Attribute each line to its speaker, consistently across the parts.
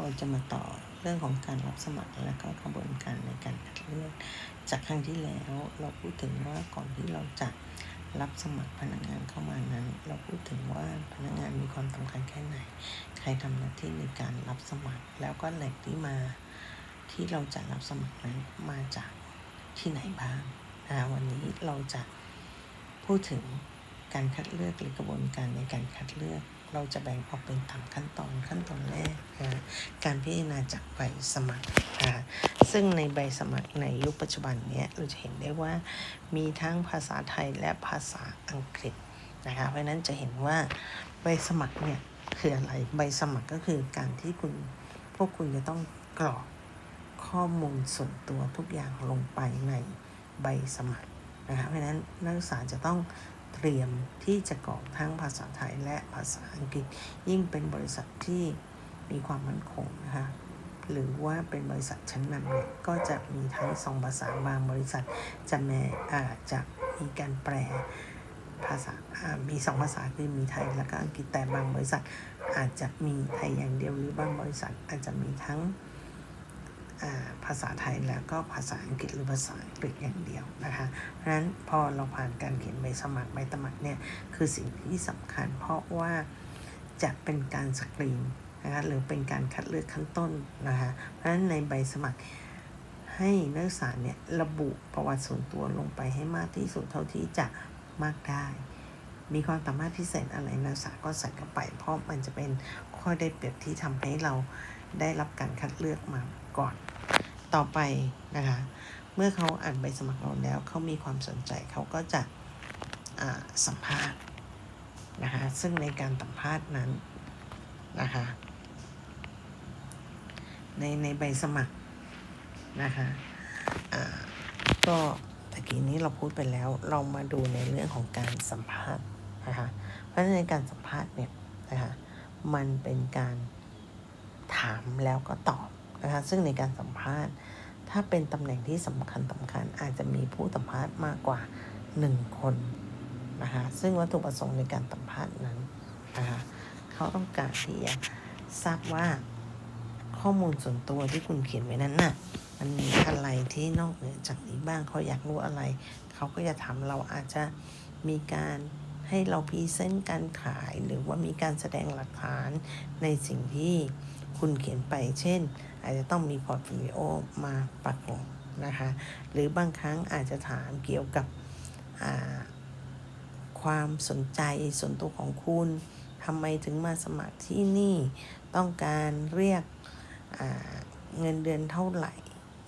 Speaker 1: เราจะมาต่อเรื่องของการรับสมัครและก็กระบวนการในการคัดเลือกจากครั้งที่แล้วเราพูดถึงว่าก่อนที่เราจะรับสมัครพนักงานเข้ามานั้น เราพูดถึงว่าพนักงานมีความสำคัญแค่ไหน ใครทำหน้าที่ในการรับสมัคร แล้วก็แหล่งที่มาที่เราจะรับสมัครนั้นมาจากที่ไหนบ้างนะวันนี้เราจะพูดถึงการคัดเลือกหรือกระบวนการในการคัดเลือก เราจะแบ่งออกเป็นตามขั้นตอนขั้นตอนแรกนะการพิจารณาจากใบสมัครนะซึ่งในใบสมัครในยุคปัจจุบันเนี้ยเราจะเห็นได้ว่ามีทั้งภาษาไทยและภาษาอังกฤษนะคะเพราะฉะนั้นจะเห็นว่าใบสมัครเนี่ยคืออะไรใบสมัครก็คือการที่คุณพวกคุณจะต้องกรอกข้อมูลส่วนตัวทุกอย่างลงไปในใบสมัครนะคะเพราะฉะนั้นนักศึกษาจะต้อง เตรียมที่จะกรอกทั้งภาษาไทยและภาษาอังกฤษ ยิ่งเป็นบริษัทที่มีความมั่นคงนะคะหรือว่าเป็นบริษัทชั้นนำเนี่ยก็จะมีทั้งสองภาษาบางบริษัทจะแม่อาจจะมีการแปลภาษามีสองภาษาคือมีไทยและก็อังกฤษแต่บางบริษัทอาจจะมีไทยอย่างเดียวหรือบางบริษัทอาจจะมีทั้ง ภาษาไทยแล้วก็ภาษาอังกฤษหรือภาษาอังกฤษอย่างเดียวนะคะเพราะฉะนั้นพอเราผ่านการเขียนใบสมัครใบสมัครเนี่ยคือสิ่งที่สำคัญ เพราะว่าจะเป็นการสกรีนนะคะหรือเป็นการคัดเลือกขั้นต้นนะคะเพราะฉะนั้นในใบสมัครให้นักศึกษาเนี่ยระบุประวัติส่วนตัวลงไปให้มากที่สุดเท่าที่จะมากได้ มีความสามารถพิเศษอะไรนักศึกษาก็ใส่เข้าไป เพราะมันจะเป็นข้อได้เปรียบที่ทำให้เราได้รับการคัดเลือกมาก่อน ต่อไปนะคะ เมื่อเขาอ่านใบสมัครเราแล้วเขามีความสนใจเขาก็จะสัมภาษณ์นะคะซึ่งในการสัมภาษณ์นั้นนะคะในในใบสมัครนะคะอ่าก็ตะกี้นี้เราพูดไปแล้วเรามาดูในเรื่องของการสัมภาษณ์นะคะเพราะฉะนั้นในการสัมภาษณ์เนี่ยนะคะมันเป็นการถามแล้วก็ตอบ นะคะซึ่งในการสัมภาษณ์ ถ้าเป็นตำแหน่งที่สำคัญสำคัญอาจจะมีผู้สัมภาษณ์มากกว่า 1 คนนะคะซึ่งวัตถุประสงค์ในการสัมภาษณ์นั้นนะคะเขาต้องการที่จะทราบว่าข้อมูลส่วนตัวที่คุณเขียนไว้นั้นน่ะมันมีอะไรที่นอกเหนือจากนี้บ้างเขาอยากรู้อะไร เขาก็จะถามเราอาจจะมีการให้เราพรีเซนต์การขายหรือว่ามีการแสดงหลักฐานในสิ่งที่คุณเขียนไป เช่น อาจจะต้องมีพอร์ตโฟลิโอมาประกอบนะคะ หรือบางครั้งอาจจะถามเกี่ยวกับความสนใจส่วนตัวของคุณทำไมถึงมาสมัครที่นี่ ต้องการเรียกเงินเดือนเท่าไหร่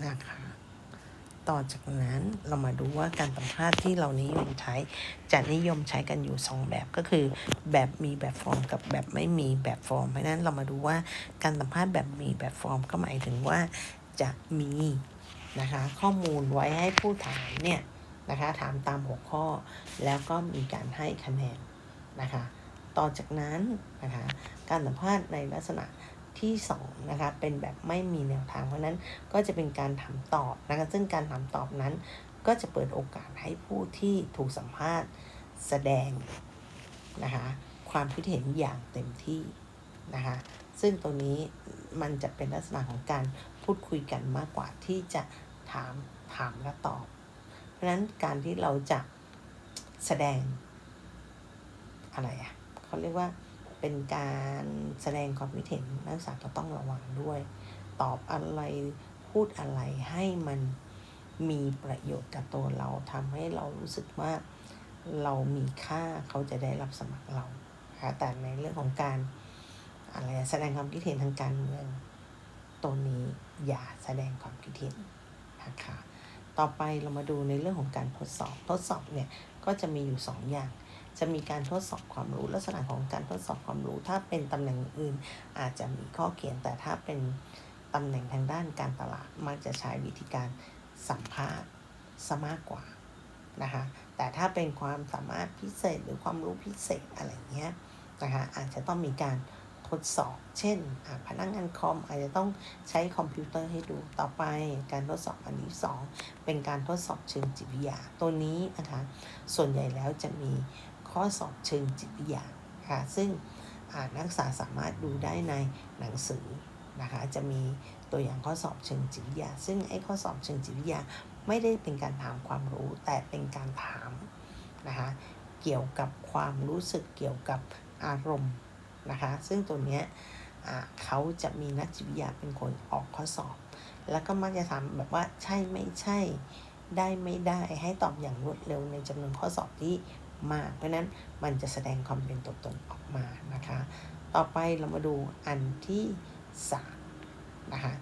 Speaker 1: นะคะ ต่อจากนั้นเรามาดูว่าการสัมภาษณ์ที่เรานิยมใช้ จะนิยมใช้กันอยู่ 2 แบบก็คือ แบบมีแบบฟอร์มกับแบบไม่มีแบบฟอร์ม เพราะฉะนั้นเรามาดูว่าการสัมภาษณ์แบบมีแบบฟอร์มก็หมายถึงว่าจะมีนะคะข้อมูลไว้ให้ผู้ถามเนี่ยนะคะถามตามหัวข้อแล้วก็มีการให้คะแนนนะคะ ต่อจากนั้นนะคะการสัมภาษณ์ในลักษณะ ที่2นะคะเป็นแบบไม่มีแนวทาง เพราะนั้นก็จะเป็นการถามตอบนะคะซึ่งการถามตอบนั้น ก็จะเปิดโอกาสให้ผู้ที่ถูกสัมภาษณ์แสดงนะคะความคิดเห็นอย่างเต็มที่นะคะซึ่งตรงนี้มันจะเป็นลักษณะของการพูดคุยกันมากกว่าที่จะถามถามและตอบ เพราะฉะนั้นการที่เราจะแสดงอะไรอะเขาเรียกว่า เป็นการแสดงความคิดเห็นนักศึกษาก็ต้องระวังด้วย ตอบอะไรพูดอะไรให้มันมีประโยชน์กับตัวเราทำให้เรารู้สึกว่าเรามีค่าเขาจะได้รับสมัครเราค่ะแต่ในเรื่องของการอะไรแสดงความคิดเห็นทางการเมืองตัวนี้อย่าแสดงความคิดเห็นนะคะต่อไปเรามาดูในเรื่องของการทดสอบ ทดสอบเนี่ยก็จะมีอยู่ 2 อย่าง จะมีการทดสอบความรู้ ลักษณะของการทดสอบความรู้ ถ้าเป็นตำแหน่งอื่นอาจจะมีข้อเขียน แต่ถ้าเป็นตำแหน่งทางด้านการตลาดมักจะใช้วิธีการสัมภาษณ์ซะมากกว่านะคะแต่ถ้าเป็นความสามารถพิเศษหรือความรู้พิเศษอะไรเงี้ยนะคะอาจจะต้องมีการทดสอบ เช่นพนักงานคอมอาจจะต้องใช้คอมพิวเตอร์ให้ดูต่อไป การทดสอบอันที่สองเป็นการทดสอบเชิงจิตวิทยาตัวนี้นะคะส่วนใหญ่แล้วจะมี ข้อสอบเชิงจิตวิทยาค่ะซึ่งนักศึกษาสามารถดูได้ในหนังสือนะคะจะมีตัวอย่างข้อสอบเชิงจิตวิทยา ซึ่งไอ้ข้อสอบเชิงจิตวิทยาไม่ได้เป็นการถามความรู้แต่เป็นการถามนะคะเกี่ยวกับความรู้สึกเกี่ยวกับอารมณ์นะคะซึ่งตัวเนี้ยเขาจะมีนักจิตวิทยาเป็นคนออกข้อสอบ แล้วก็มักจะถามแบบว่าใช่ไม่ใช่ได้ไม่ได้ให้ตอบอย่างรวดเร็วในจำนวนข้อสอบที่ มาก เพราะนั้นมันจะแสดงความเป็นตัวตนออกมานะคะ ต่อไปเรามาดูอันที่สามนะคะ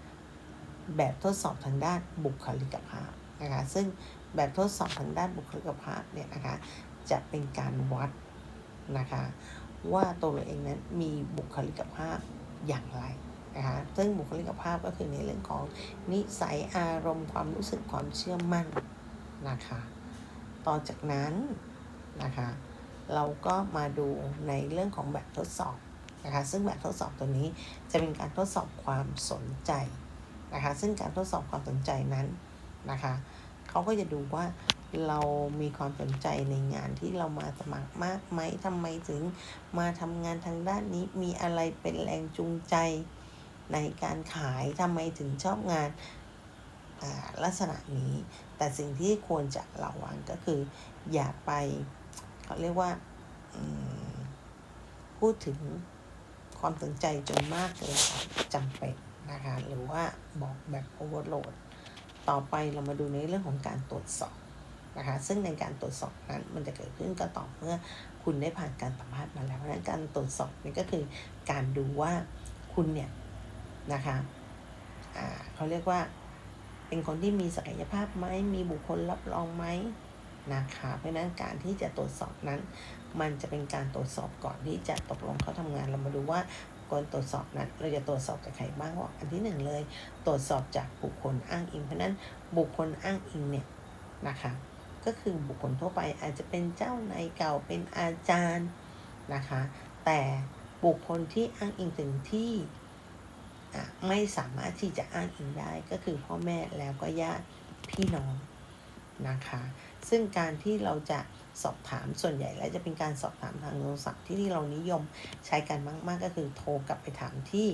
Speaker 1: แบบทดสอบทางด้านบุคลิกภาพนะคะ ซึ่งแบบทดสอบทางด้านบุคลิกภาพเนี่ยนะคะ จะเป็นการวัดนะคะ ว่าตัวเราเองนั้นมีบุคลิกภาพอย่างไรนะคะซึ่งบุคลิกภาพก็คือในเรื่องของนิสัยอารมณ์ความรู้สึกความเชื่อมั่นนะคะ ต่อจากนั้น นะคะ เราก็มาดูในเรื่องของแบบทดสอบนะคะ ซึ่งแบบทดสอบตัวนี้จะเป็นการทดสอบความสนใจนะคะ ซึ่งการทดสอบความสนใจนั้นนะคะเขาก็จะดูว่าเรามีความสนใจในงานที่เรามาสมัครมากไหมทำไมถึงมาทำงานทางด้านนี้ มีอะไรเป็นแรงจูงใจในการขายทำไมถึงชอบงานลักษณะนี้ แต่สิ่งที่ควรจะระวังก็คือ อย่าไป เขาเรียกว่าพูดถึงความสนใจจนมากเกินจำเป็นนะคะหรือว่าบอกแบบโอเวอร์โหลดต่อไปเรามาดูในเรื่องของการตรวจสอบนะคะซึ่งในการตรวจสอบนั้นมันจะเกิดขึ้นก็ต่อเมื่อคุณได้ผ่านการสัมภาษณ์มาแล้วเพราะฉะนั้นการตรวจสอบนี่ก็คือการดูว่าคุณเนี่ยนะคะเขาเรียกว่าเป็นคนที่มีศักยภาพไหมมีบุคคลรับรองไหม นะคะ เพราะนั้นการที่จะตรวจสอบนั้น มันจะเป็นการตรวจสอบก่อนที่จะตกลงเขาทำงานเรามาดูว่าก่อนตรวจสอบนั้นเราจะตรวจสอบจากใครบ้างว่าอันที่หนึ่งเลย ตรวจสอบจากบุคคลอ้างอิง เพราะนั้นบุคคลอ้างอิงเนี่ยนะคะก็คือบุคคลทั่วไปอาจจะเป็นเจ้านายเก่าเป็นอาจารย์นะคะ แต่บุคคลที่อ้างอิงถึงที่ไม่สามารถที่จะอ้างอิงได้ก็คือพ่อแม่แล้วก็ญาติพี่น้อง นะคะ ซึ่งการที่เราจะสอบถามส่วนใหญ่แล้วจะเป็นการสอบถามทางโทรศัพท์ที่ที่เรานิยมใช้กันมาก ๆ ก็คือโทรกลับไปถามที่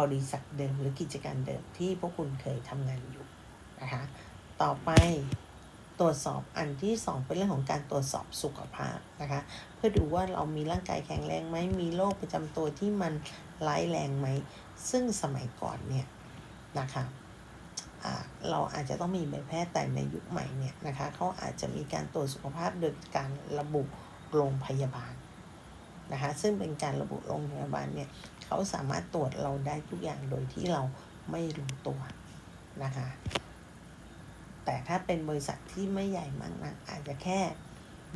Speaker 1: บริษัทเดิมหรือกิจการเดิมที่พวกคุณเคยทำงานอยู่นะคะ ต่อไปตรวจสอบอันที่ 2 เป็นเรื่องของการตรวจสอบสุขภาพนะคะ เพื่อดูว่าเรามีร่างกายแข็งแรงไหมมีโรคประจำตัวที่มันร้ายแรงไหม ซึ่งสมัยก่อนเนี่ยนะคะ เราอาจจะต้องมีใบแพทย์แต่ในยุคใหม่เนี่ยนะคะเขาอาจจะมีการตรวจสุขภาพโดยการระบุโรงพยาบาลนะคะซึ่งเป็นการระบุโรงพยาบาลเนี่ยเขาสามารถตรวจเราได้ทุกอย่างโดยที่เราไม่รู้ตัวนะคะแต่ถ้าเป็นบริษัทที่ไม่ใหญ่มากนะอาจจะแค่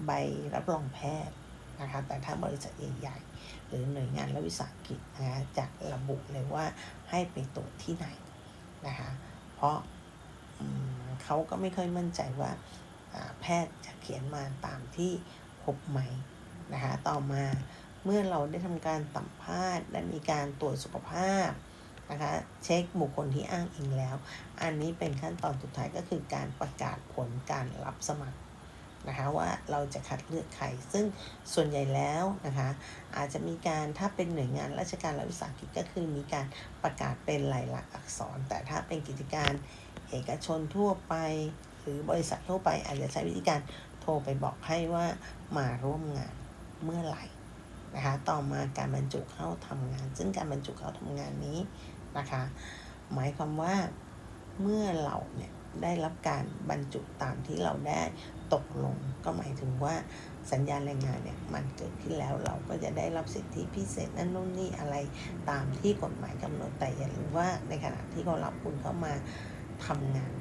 Speaker 1: ใบรับรองแพทย์นะคะแต่ถ้าบริษัทใหญ่ๆหรือหน่วยงานและวิสาหกิจนะคะจะระบุเลยว่าให้ไปตรวจที่ไหนนะคะ เพราะเขาก็ไม่ค่อยมั่นใจว่าแพทย์จะเขียนมาตามที่พบไหมนะคะต่อมาเมื่อเราได้ทำการสัมภาษณ์และมีการตรวจสุขภาพนะคะเช็คบุคคลที่อ้างอิงแล้ว อันนี้เป็นขั้นตอนสุดท้ายก็คือการประกาศผลการรับสมัคร นะคะว่าเราจะคัดเลือกใคร ซึ่งส่วนใหญ่แล้วนะคะอาจจะมีการถ้าเป็นหน่วยงานราชการและวิสาหกิจก็คือมีการประกาศเป็นลายลักษณ์อักษร แต่ถ้าเป็นกิจการเอกชนทั่วไป หรือบริษัททั่วไปอาจจะใช้วิธีการโทรไปบอกให้ว่ามาร่วมงานเมื่อไหร่นะคะต่อมาการบรรจุเข้าทำงาน ซึ่งการบรรจุเข้าทำงานนี้นะคะหมายความว่าเมื่อเราเนี่ย ได้รับการบรรจุตามที่เราได้ตกลง ก็หมายถึงว่าสัญญาแรงงานเนี่ยมันเกิดขึ้นแล้วเราก็จะได้รับสิทธิพิเศษนั่นนู่นนี่อะไรตามที่กฎหมายกำหนดแต่อย่าลืมว่าในขณะที่เขารับคุณเข้ามาทำงาน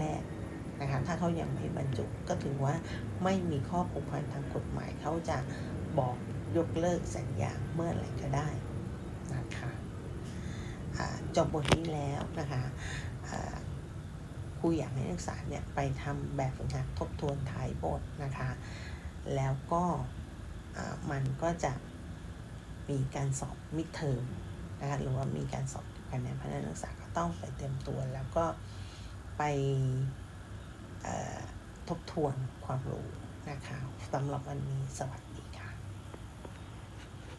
Speaker 1: แรกๆนะคะถ้าเขายังไม่บรรจุก็ถือว่าไม่มีข้อผูกพันทางกฎหมายเขาจะบอกยกเลิกสัญญาเมื่อไหร่ก็ได้นะคะจบบทนี้แล้วนะคะ ครูอยากให้นักศึกษาเนี่ยไปทำแบบฝึกหัดทบทวนท้ายบทนะคะ แล้วก็มันก็จะมีการสอบมิดเทอมนะคะหรือว่ามีการสอบคะแนนพนักศึกษาก็ต้องไปเต็มตัวแล้วก็ไปทบทวนความรู้นะคะสำหรับวันนี้สวัสดี